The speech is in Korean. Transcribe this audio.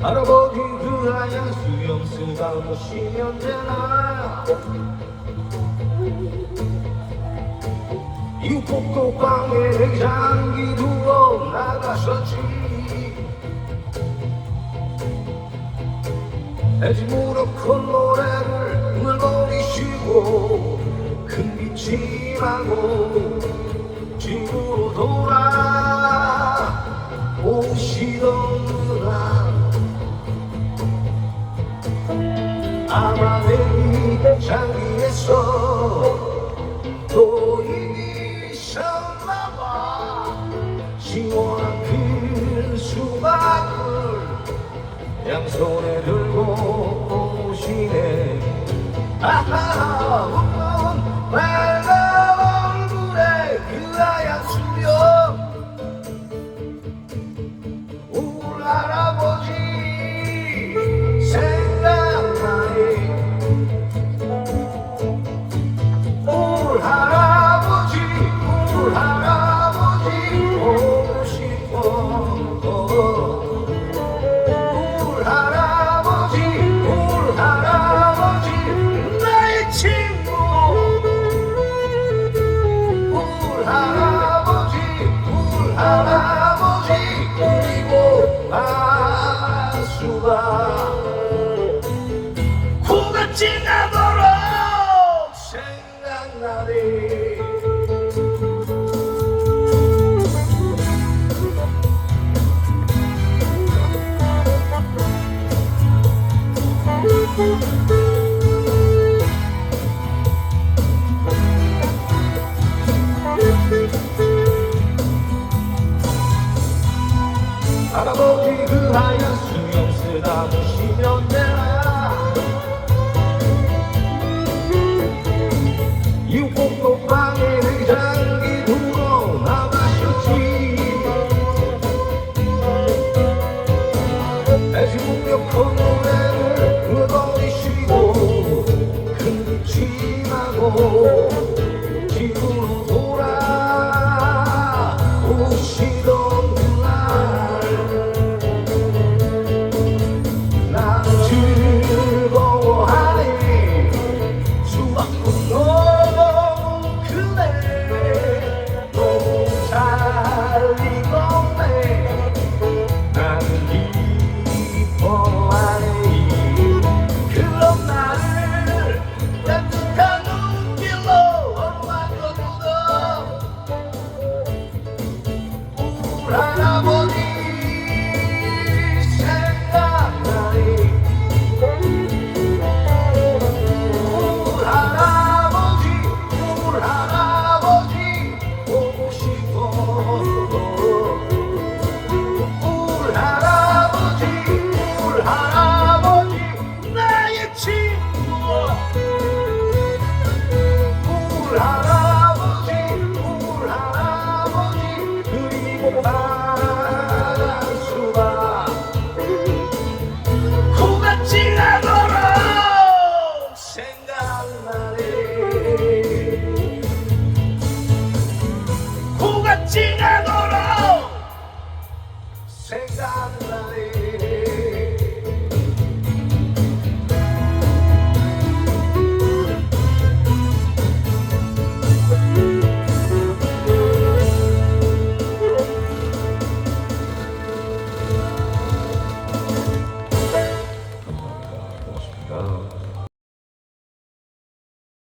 할아버지 그 하얀 수염 쓰다 보시면 되나? 이복도방에 냉장기 두고 나가셨지. 애지 무릎 큰 노래를 물거리시고 큰 기침하고 집으로 돌아 오시던가 아마 내이 장기에서 또 이기셨나봐. 시원한 그 수박을 양손에 들고 하 할아버지 그 하얀 수염 쓰다. 보시면 되나 육복도방에 냉장기 두고 나가셨지. 애지국력 노래를 Para la bonita. sem na lei.